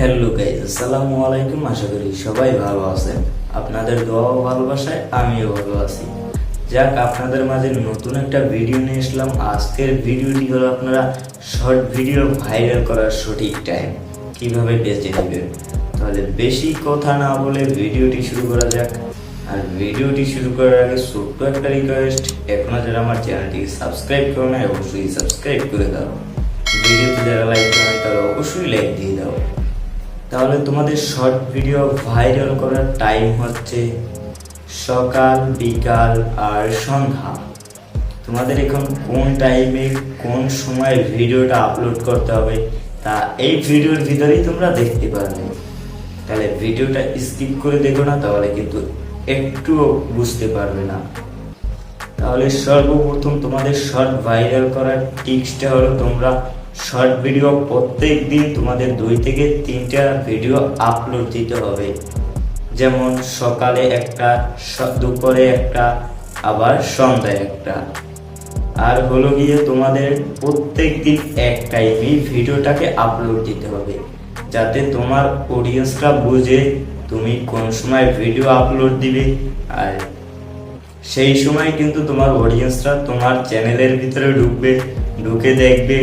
Hello guys আসসালামু আলাইকুম, আশা করি সবাই ভালো আছেন। আপনাদের দোয়া ও ভালোবাসায় আমিও ভালো আছি। যাক, আপনাদের মাঝে নতুন একটা ভিডিও নিয়ে আসলাম। আজকের ভিডিওটি হলো আপনারা শর্ট ভিডিও ভাইরাল করার সঠিক টাইম কীভাবে বেঁচে নেবেন? তাহলে বেশি কথা না বলে ভিডিওটি শুরু করা যাক। আর ভিডিওটি শুরু করার আগে ছোট্ট একটা রিকোয়েস্ট এখনও যারা আমার চ্যানেলটি সাবস্ক্রাইব করো না, অবশ্যই সাবস্ক্রাইব করে দাও। ভিডিওতে যারা লাইক করে তারা অবশ্যই লাইক দিয়ে দাও। তাহলে তোমাদের শর্ট ভিডিও ভাইরাল করার টাইম হচ্ছে সকাল, বিকাল আর সন্ধ্যা। তোমাদের এখন কোন টাইমে কোন সময় ভিডিওটা আপলোড করতে হবে তা এই ভিডিওর ভিতরেই তোমরা দেখতে পারবে। তাহলে ভিডিওটা স্কিপ করে দেখো না, তাহলে কিন্তু একটুও বুঝতে পারবে না। তাহলে সর্বপ্রথম তোমাদের শর্ট ভাইরাল করার টিপসটা হলো তোমরা শর্ট ভিডিও প্রত্যেক দিন তোমাদের দুই থেকে তিনটা ভিডিও আপলোড দিতে হবে। যেমন সকালে একটা দুপুরে একটা, আবার সন্ধ্যায় একটা। আর হলো গিয়ে তোমাদের প্রত্যেক দিন এক টাইমে ভিডিওটাকে আপলোড দিতে হবে। যাতে তোমার অডিয়েন্সরা বুঝে তুমি কোন সময় ভিডিও আপলোড দিবে আর সেই সময় কিন্তু তোমার অডিয়েন্সরা তোমার চ্যানেলের ভিতরে ঢুকবে, ঢুকে দেখবে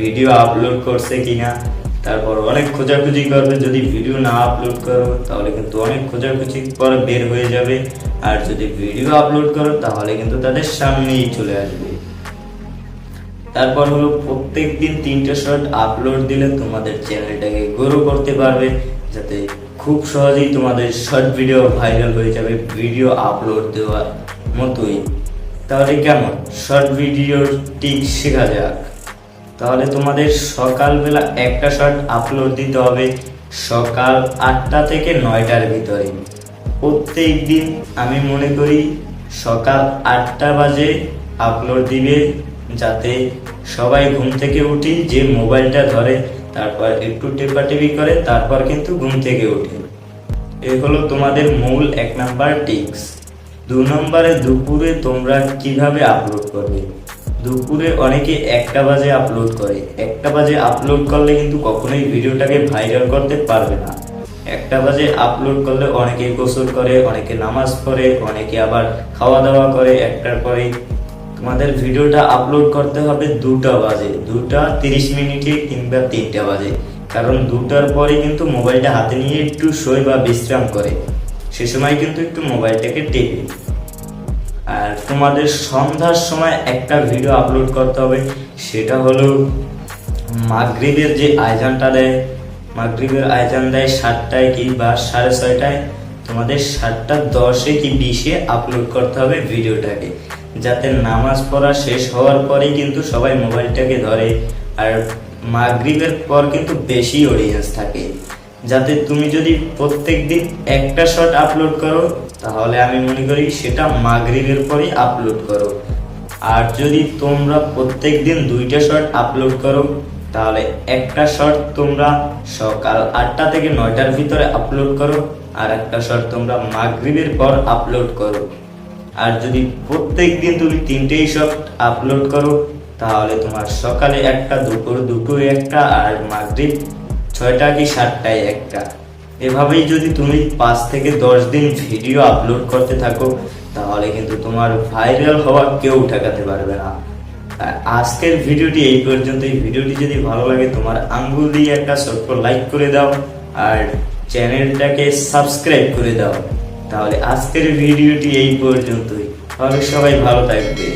ভিডিও আপলোড করছে কিনা, তারপর অনেক খোঁজাখুঁজি করবে। যদি ভিডিও না আপলোড করো, তাহলে কিন্তু অনেক খোঁজাখুঁজি পরে বের হয়ে যাবে। আর যদি ভিডিও আপলোড করো, তাহলে কিন্তু তাদের সামনেই চলে আসবে। তারপর হলো প্রত্যেক দিন তিনটে শর্ট আপলোড দিলে তোমাদের চ্যানেলটাকে গ্রো করতে পারবে, যাতে খুব সহজেই তোমাদের শর্ট ভিডিও ভাইরাল হয়ে যাবে ভিডিও আপলোড দেওয়ার মতোই। তাহলে কেমন? শর্ট ভিডিওর টিক শেখা যাক। তাহলে তোমাদের সকালবেলা একটা শর্ট আপলোড দিতে হবে সকাল আটটা থেকে নয়টার ভিতরে। প্রত্যেক দিন আমি মনে করি সকাল আটটা বাজে আপলোড দিবে যাতে সবাই ঘুম থেকে উঠি যে মোবাইলটা ধরে তারপর একটু টেপাটেপি করে তারপর কিন্তু ঘুম থেকে উঠে। এ হলো তোমাদের মূল এক নাম্বার টিক্স দু নম্বরে দুপুরে তোমরা কীভাবে আপলোড করবে? দুপুরে অনেকে একটা বাজে আপলোড করে। একটা বাজে আপলোড করলে কিন্তু কখনোই ভিডিওটাকে ভাইরাল করতে পারবে না। একটা বাজে আপলোড করলে অনেকে গোসল করে, অনেকে নামাজ পড়ে, অনেকে আবার খাওয়া দাওয়া করে, একটার পরে তোমাদের ভিডিওটা আপলোড করতে হবে দুটা বাজে, দুটা তিরিশ মিনিটে কিংবা তিনটা বাজে। কারণ দুটার পরে কিন্তু মোবাইলটা হাতে নিয়ে একটু শোয় বা বিশ্রাম করে। সে সময় কিন্তু একটু মোবাইলটাকে টেপে আর তোমাদের সন্ধ্যার সময় একটা ভিডিও আপলোড করতে হবে। সেটা হলো মাগরিবের যে আয়োজনটা দেয়। মাগরিবের আয়োজন দেয় সাতটায় কি বা সাড়ে ছয়টায়? তোমাদের সাতটা দশে কি বিশে আপলোড করতে হবে ভিডিওটাকে যাতে নামাজ পড়া শেষ হওয়ার পরেই কিন্তু সবাই মোবাইলটাকে ধরে। আর মাগরিবের পর কিন্তু বেশি অডিয়েন্স থাকে। যাতে তুমি যদি প্রত্যেক দিন একটা শট আপলোড করো তাহলে আমি মনে করি সেটা মাগরিবের পরেই আপলোড করো। আর যদি তোমরা প্রত্যেক দিন দুইটা শট আপলোড করো, তাহলে একটা শট তোমরা সকাল আটটা থেকে নয়টার ভিতরে আপলোড করো, আর একটা শট তোমরা মাগরিবের পর আপলোড করো। আর যদি প্রত্যেক দিন তুমি তিনটেই শট আপলোড করো, তাহলে তোমার সকালে একটা, দুপুর দুপুরে একটা, আর মাগরিব ছয়টা কি সাতটায় একটা। এভাবেই যদি তুমি পাঁচ থেকে দশ দিন ভিডিও আপলোড করতে থাকো, তাহলে কিন্তু তোমার ভাইরাল হওয়া কেউ ঠেকাতে পারবে না। আজকের ভিডিওটি এই পর্যন্ত এই ভিডিওটি যদি ভালো লাগে, তোমার আঙ্গুল দিয়ে একটা ছোট্ট লাইক করে দাও, আর চ্যানেলটাকে সাবস্ক্রাইব করে দাও। তাহলে আজকের ভিডিওটি এই পর্যন্তই। তাহলে সবাই ভালো থাকবে।